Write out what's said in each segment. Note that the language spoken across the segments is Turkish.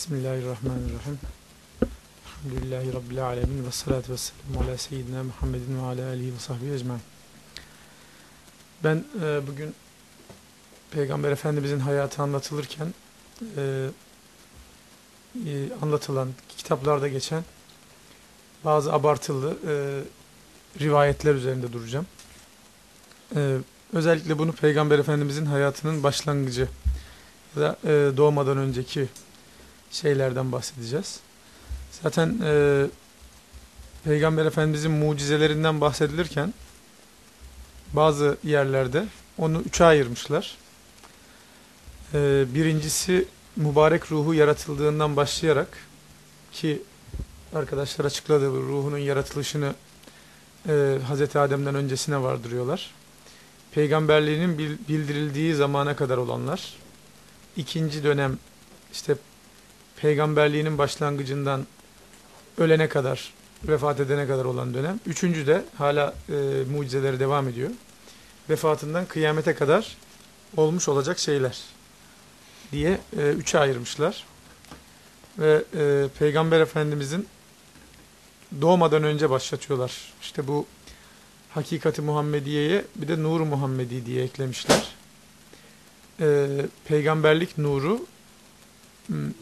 Bismillahirrahmanirrahim. Elhamdülillahi Rabbil alemin ve salatu ve selamu ala seyyidina Muhammedin ve ala alihi ve sahbihi ecmain. Ben e, bugün Peygamber Efendimizin hayatı anlatılırken e, e, anlatılan, kitaplarda geçen bazı abartılı e, rivayetler üzerinde duracağım. E, özellikle bunu Peygamber Efendimizin hayatının başlangıcı ya da e, doğmadan önceki şeylerden bahsedeceğiz. Zaten e, Peygamber Efendimizin mucizelerinden bahsedilirken bazı yerlerde onu üçe ayırmışlar. E, birincisi mübarek ruhu yaratıldığından başlayarak ki arkadaşlar açıkladı ruhunun yaratılışını e, Hz. Adem'den öncesine vardırıyorlar. Peygamberliğinin bildirildiği zamana kadar olanlar. ikinci dönem işte peygamberliğinin başlangıcından ölene kadar, vefat edene kadar olan dönem. Üçüncü de hala e, mucizeleri devam ediyor. Vefatından kıyamete kadar olmuş olacak şeyler diye e, üçe ayırmışlar. Ve e, Peygamber Efendimizin doğmadan önce başlatıyorlar. İşte bu hakikati Muhammediye'ye bir de nuru Muhammedi diye eklemişler. E, peygamberlik nuru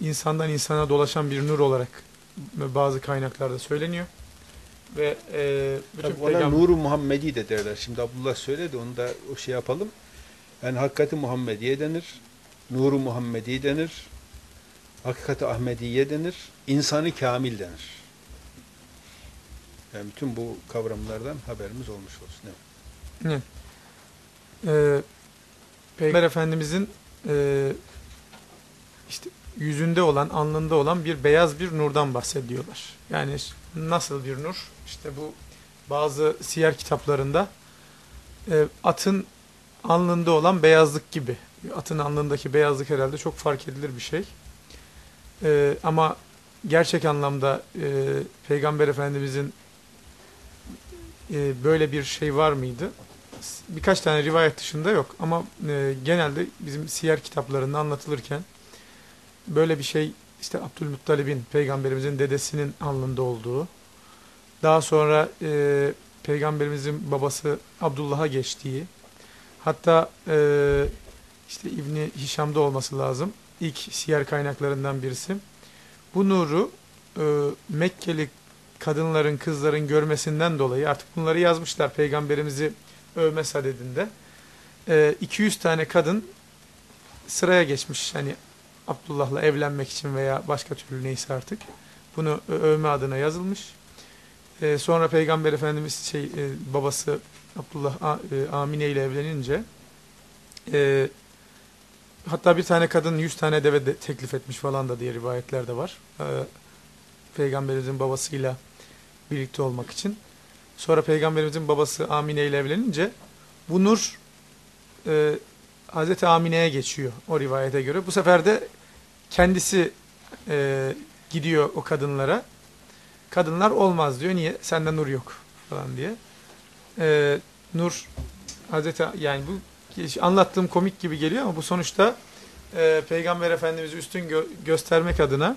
insandan insana dolaşan bir nur olarak bazı kaynaklarda söyleniyor. Ve e, bütün Tabii ona Nuru Muhammedi de derler. Şimdi Abdullah söyledi onu da o şey yapalım. Yani hakikati Muhammediye denir. Nuru Muhammedi denir. Hakikati Ahmediye denir. insanı kamil denir. Yani bütün bu kavramlardan haberimiz olmuş olsun. Evet. evet. Ee, Peygamber Efendimizin e, işte yüzünde olan, alnında olan bir beyaz bir nurdan bahsediyorlar. Yani nasıl bir nur? İşte bu bazı siyer kitaplarında e, atın alnında olan beyazlık gibi. Atın alnındaki beyazlık herhalde çok fark edilir bir şey. E, ama gerçek anlamda e, Peygamber Efendimizin e, böyle bir şey var mıydı? Birkaç tane rivayet dışında yok. Ama e, genelde bizim siyer kitaplarında anlatılırken böyle bir şey işte Abdülmuttalib'in, peygamberimizin dedesinin alnında olduğu, daha sonra e, peygamberimizin babası Abdullah'a geçtiği, hatta e, işte İbni Hişam'da olması lazım, ilk siyer kaynaklarından birisi. Bu nuru e, Mekkeli kadınların, kızların görmesinden dolayı artık bunları yazmışlar peygamberimizi övme sadedinde. E, 200 tane kadın sıraya geçmiş. Hani Abdullah'la evlenmek için veya başka türlü neyse artık. Bunu övme adına yazılmış. Ee, sonra Peygamber Efendimiz şey e, babası Abdullah A, e, Amine ile evlenince e, hatta bir tane kadın yüz tane deve de teklif etmiş falan da diye rivayetler de var. E, Peygamberimizin babasıyla birlikte olmak için. Sonra Peygamberimizin babası Amine ile evlenince bu nur e, Hazreti Amine'ye geçiyor o rivayete göre. Bu sefer de kendisi e, gidiyor o kadınlara. Kadınlar olmaz diyor. Niye? Sende nur yok falan diye. E, nur Hazreti yani bu anlattığım komik gibi geliyor ama bu sonuçta e, Peygamber Efendimiz'i üstün gö göstermek adına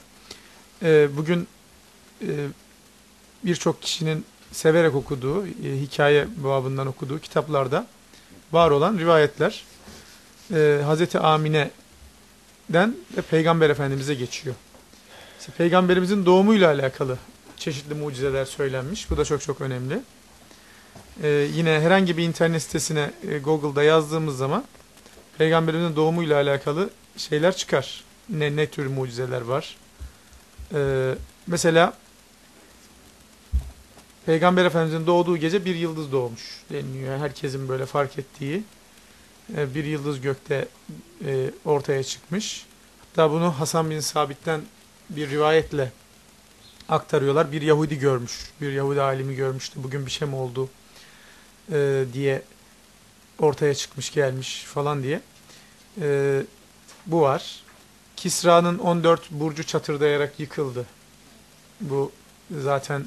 e, bugün e, birçok kişinin severek okuduğu, e, hikaye babından okuduğu kitaplarda var olan rivayetler e, Hazreti Amine den ve Peygamber Efendimiz'e geçiyor. İşte Peygamberimizin doğumuyla alakalı çeşitli mucizeler söylenmiş. Bu da çok çok önemli. Ee, yine herhangi bir internet sitesine e, Google'da yazdığımız zaman Peygamberimizin doğumuyla alakalı şeyler çıkar. Ne, ne tür mucizeler var. Ee, mesela Peygamber Efendimizin doğduğu gece bir yıldız doğmuş deniliyor. Herkesin böyle fark ettiği e, bir yıldız gökte e, ortaya çıkmış. Hatta bunu Hasan bin Sabit'ten bir rivayetle aktarıyorlar. Bir Yahudi görmüş, bir Yahudi alimi görmüştü. Bugün bir şey mi oldu e, diye ortaya çıkmış gelmiş falan diye. bu var. Kisra'nın 14 burcu çatırdayarak yıkıldı. Bu zaten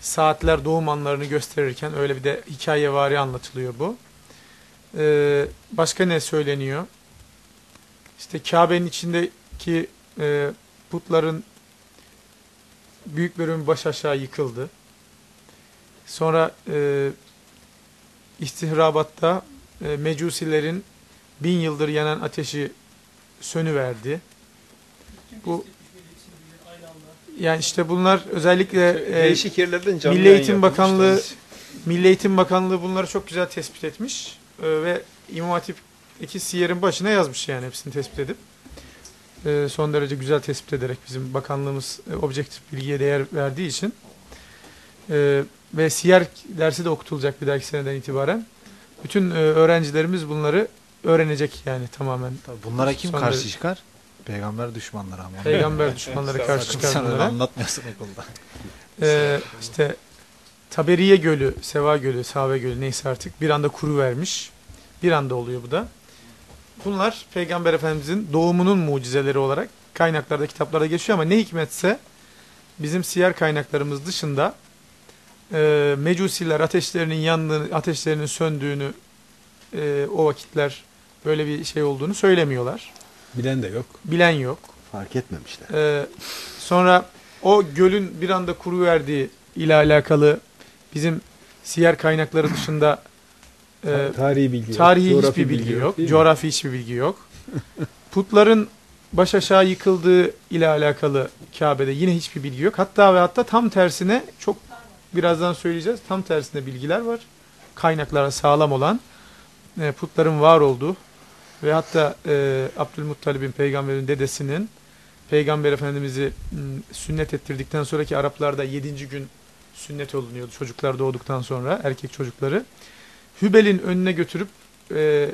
saatler doğum anlarını gösterirken öyle bir de hikayevari anlatılıyor bu. Ee, başka ne söyleniyor? İşte Kabe'nin içindeki e, putların büyük bölümü baş aşağı yıkıldı. Sonra e, istihrabatta e, mecusilerin bin yıldır yanan ateşi sönüverdi. Bu yani işte bunlar özellikle e, canlı Milli Eğitim Bakanlığı- Milli Eğitim Bakanlığı bunları çok güzel tespit etmiş E, ve İmam Hatip'teki siyerin başına yazmış yani hepsini tespit edip E, son derece güzel tespit ederek bizim bakanlığımız e, objektif bilgiye değer verdiği için E, ve siyer dersi de okutulacak bir dahaki seneden itibaren bütün e, öğrencilerimiz bunları öğrenecek yani tamamen Tabii bunlara kim Son karşı derece- çıkar? Peygamber düşmanları ama. peygamber düşmanları karşı çıkar bunlara. anlatmıyorsun okulda. Ee, işte Taberiye Gölü, Seva Gölü, Save Gölü neyse artık bir anda kuru vermiş. Bir anda oluyor bu da. Bunlar Peygamber Efendimizin doğumunun mucizeleri olarak kaynaklarda, kitaplarda geçiyor ama ne hikmetse bizim siyer kaynaklarımız dışında e, mecusiler ateşlerinin yandığını, ateşlerinin söndüğünü e, o vakitler böyle bir şey olduğunu söylemiyorlar. Bilen de yok. Bilen yok. Fark etmemişler. Ee, sonra o gölün bir anda kuru verdiği ile alakalı bizim siyer kaynakları dışında e, tarihi bilgi yok. tarihi coğrafi hiçbir bilgi yok, coğrafi hiçbir bilgi yok. Putların baş aşağı yıkıldığı ile alakalı Kabe'de yine hiçbir bilgi yok. Hatta ve hatta tam tersine çok birazdan söyleyeceğiz. Tam tersine bilgiler var. Kaynaklara sağlam olan e, putların var olduğu ve hatta e, Abdülmuttalib'in peygamberin dedesinin peygamber efendimizi m, sünnet ettirdikten sonraki Araplarda 7. gün sünnet olunuyordu çocuklar doğduktan sonra erkek çocukları. Hübel'in önüne götürüp e,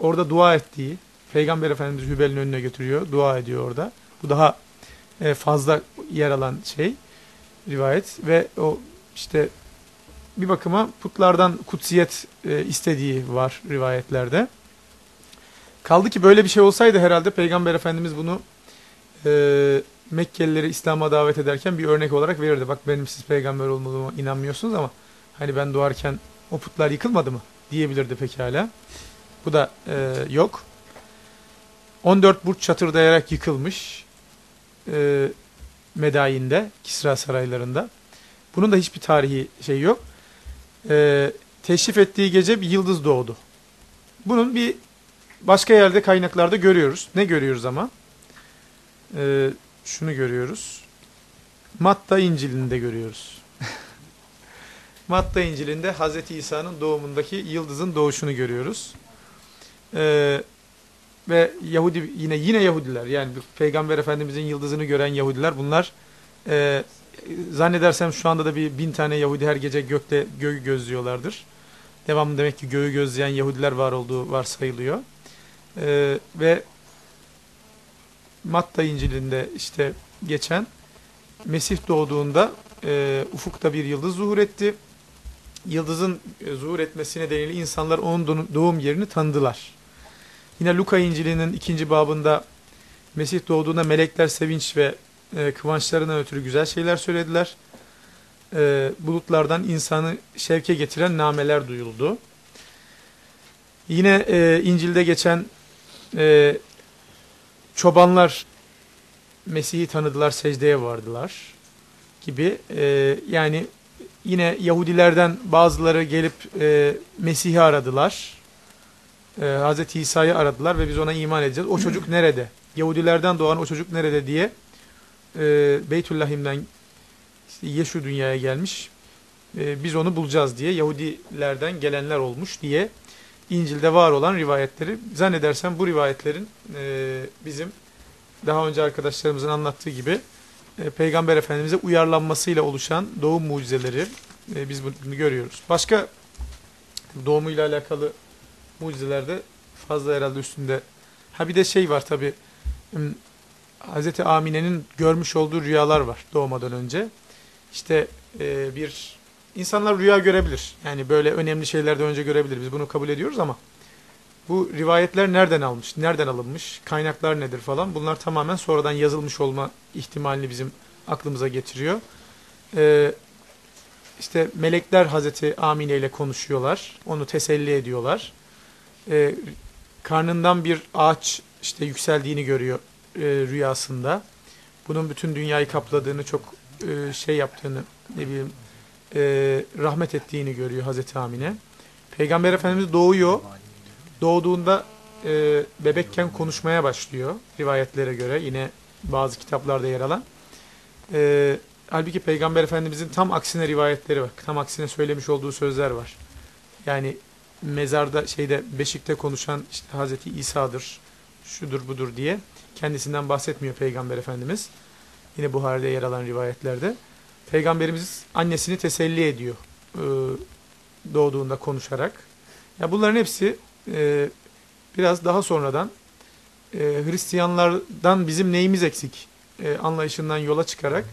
orada dua ettiği peygamber efendimiz Hübel'in önüne götürüyor dua ediyor orada. Bu daha e, fazla yer alan şey rivayet ve o işte bir bakıma putlardan kutsiyet e, istediği var rivayetlerde. Kaldı ki böyle bir şey olsaydı herhalde Peygamber Efendimiz bunu e, Mekkelileri İslam'a davet ederken bir örnek olarak verirdi. Bak benim siz peygamber olmadığıma inanmıyorsunuz ama hani ben doğarken o putlar yıkılmadı mı diyebilirdi pekala. Bu da e, yok. 14 burç çatırdayarak yıkılmış e, Medayin'de, Kisra saraylarında. Bunun da hiçbir tarihi şey yok. E, teşrif ettiği gece bir yıldız doğdu. Bunun bir başka yerde kaynaklarda görüyoruz. Ne görüyoruz ama? Ee, şunu görüyoruz. Matta İncil'inde görüyoruz. Matta İncil'inde Hz. İsa'nın doğumundaki yıldızın doğuşunu görüyoruz. Ee, ve Yahudi yine yine Yahudiler yani Peygamber Efendimizin yıldızını gören Yahudiler bunlar e, zannedersem şu anda da bir bin tane Yahudi her gece gökte göğü gözlüyorlardır. Devamlı demek ki göğü gözleyen Yahudiler var olduğu varsayılıyor. Ee, ve Matta İncil'inde işte geçen Mesih doğduğunda e, ufukta bir yıldız zuhur etti. Yıldızın e, zuhur etmesi nedeniyle insanlar onun doğum- yerini tanıdılar. Yine Luka İncil'inin ikinci babında Mesih doğduğunda melekler sevinç ve e, kıvançlarından ötürü güzel şeyler söylediler. E, bulutlardan insanı şevke getiren nameler duyuldu. Yine e, İncil'de geçen e, çobanlar Mesih'i tanıdılar, secdeye vardılar gibi. E, yani yine Yahudilerden bazıları gelip e, Mesih'i aradılar. E, Hz. İsa'yı aradılar ve biz ona iman edeceğiz. O çocuk nerede? Yahudilerden doğan o çocuk nerede diye e, Beytüllahim'den işte Yeşu dünyaya gelmiş. E, biz onu bulacağız diye Yahudilerden gelenler olmuş diye İncil'de var olan rivayetleri zannedersem bu rivayetlerin e, bizim daha önce arkadaşlarımızın anlattığı gibi e, Peygamber Efendimiz'e uyarlanmasıyla oluşan doğum mucizeleri e, biz bunu görüyoruz. Başka doğumuyla alakalı mucizelerde fazla herhalde üstünde. Ha bir de şey var tabi Hz. Amine'nin görmüş olduğu rüyalar var doğmadan önce. İşte e, bir insanlar rüya görebilir. Yani böyle önemli şeylerden önce görebilir. Biz bunu kabul ediyoruz ama bu rivayetler nereden almış, nereden alınmış, kaynaklar nedir falan bunlar tamamen sonradan yazılmış olma ihtimalini bizim aklımıza getiriyor. Ee, işte melekler Hazreti Amine ile konuşuyorlar, onu teselli ediyorlar. Ee, karnından bir ağaç işte yükseldiğini görüyor e, rüyasında. bunun bütün dünyayı kapladığını, çok e, şey yaptığını, ne bileyim, e, rahmet ettiğini görüyor Hazreti Amine. Peygamber Efendimiz doğuyor. Doğduğunda e, bebekken konuşmaya başlıyor rivayetlere göre yine bazı kitaplarda yer alan. E, halbuki Peygamber Efendimizin tam aksine rivayetleri var. Tam aksine söylemiş olduğu sözler var. Yani mezarda şeyde beşikte konuşan işte Hazreti İsa'dır, şudur budur diye kendisinden bahsetmiyor Peygamber Efendimiz. Yine Buhari'de yer alan rivayetlerde. Peygamberimiz annesini teselli ediyor e, doğduğunda konuşarak. Ya bunların hepsi e, biraz daha sonradan e, Hristiyanlardan bizim neyimiz eksik anlayışından yola çıkarak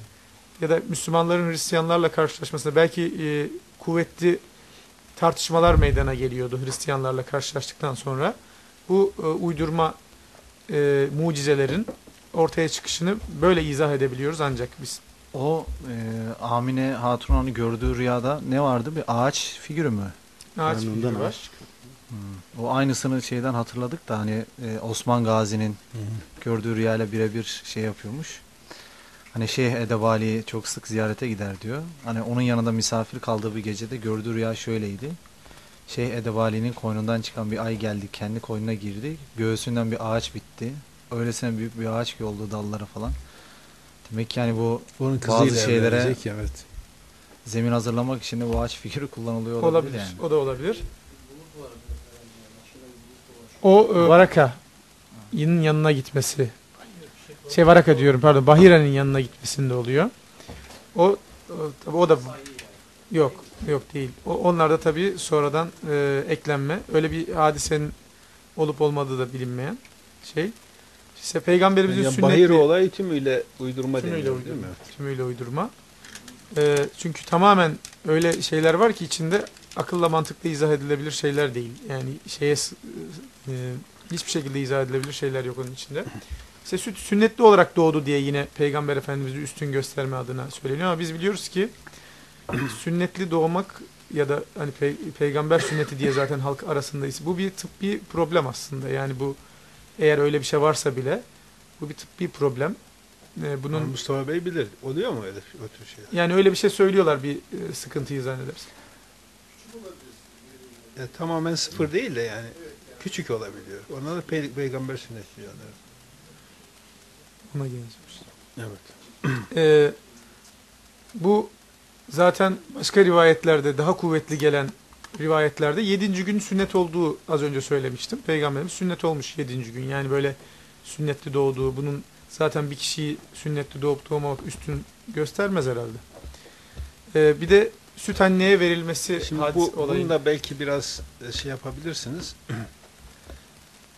ya da Müslümanların Hristiyanlarla karşılaşmasında belki kuvvetli tartışmalar meydana geliyordu Hristiyanlarla karşılaştıktan sonra. Bu uydurma mucizelerin ortaya çıkışını böyle izah edebiliyoruz ancak biz. O e, Amine Hatun Han'ı gördüğü rüyada ne vardı? Bir ağaç figürü mü? Ağaç Karnından figürü var. ağaç Hmm. O aynısını şeyden hatırladık da hani e, Osman Gazi'nin gördüğü rüyayla birebir şey yapıyormuş. Hani Şeyh Edebali'yi çok sık ziyarete gider diyor. Hani onun yanında misafir kaldığı bir gecede gördüğü rüya şöyleydi. Şeyh Edebali'nin koynundan çıkan bir ay geldi, kendi koynuna girdi. Göğsünden bir ağaç bitti. Öylesine büyük bir ağaç ki oldu dalları falan. Demek ki yani bu Onun Bazı şeylere- evlenecek evet. zemin hazırlamak için de bu ağaç figürü kullanılıyor olabilir, Olabilir. yani. O da olabilir. O e, Varaka'nın yanına gitmesi. Şey Varaka diyorum pardon. Bahira'nın yanına gitmesinde oluyor. O, o tabii o da yok yok değil. O, onlar da tabii sonradan e, eklenme. Öyle bir hadisenin olup olmadığı da bilinmeyen şey. İşte peygamberimizin Yani sünnetli Bahir olay tümüyle uydurma Tümüyle deniyor uydurma. değil mi? tümüyle uydurma. E, çünkü tamamen öyle şeyler var ki içinde akılla mantıkla izah edilebilir şeyler değil. Yani şeye e, hiçbir şekilde izah edilebilir şeyler yok onun içinde. İşte süt sünnetli olarak doğdu diye yine Peygamber Efendimiz'i üstün gösterme adına söyleniyor ama biz biliyoruz ki sünnetli doğmak ya da hani pe- peygamber sünneti diye zaten halk arasındayız. Bu bir tıbbi problem aslında. Yani bu eğer öyle bir şey varsa bile bu bir tıbbi problem. E, bunun Mustafa Bey bilir. Oluyor mu öyle o tür şeyler? yani öyle bir şey söylüyorlar bir e, sıkıntıyı zannedersin. Ya, tamamen sıfır değil de yani küçük olabiliyor. Ona da pey- peygamber sünneti diyorlar. Ona geleceğiz. Evet. Ee, bu zaten başka rivayetlerde daha kuvvetli gelen rivayetlerde 7. gün sünnet olduğu az önce söylemiştim. Peygamberimiz sünnet olmuş 7. gün. Yani böyle sünnetli doğduğu bunun zaten bir kişiyi sünnetli doğup doğmamak üstün göstermez herhalde. Ee, bir de süt anneye verilmesi Şimdi hadis bu, olayı. bunu da belki biraz e, şey yapabilirsiniz.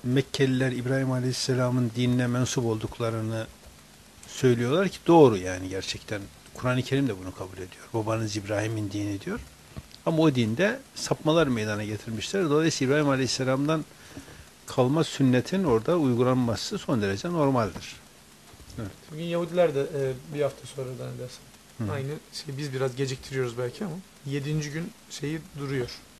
Mekkeliler İbrahim Aleyhisselam'ın dinine mensup olduklarını söylüyorlar ki doğru yani gerçekten. Kur'an-ı Kerim de bunu kabul ediyor. Babanız İbrahim'in dini diyor. Ama o dinde sapmalar meydana getirmişler. Dolayısıyla İbrahim Aleyhisselam'dan kalma sünnetin orada uygulanması son derece normaldir. Bugün Yahudiler de e, bir hafta sonra. Hı. Aynı şey biz biraz geciktiriyoruz belki ama 7. gün şeyi duruyor.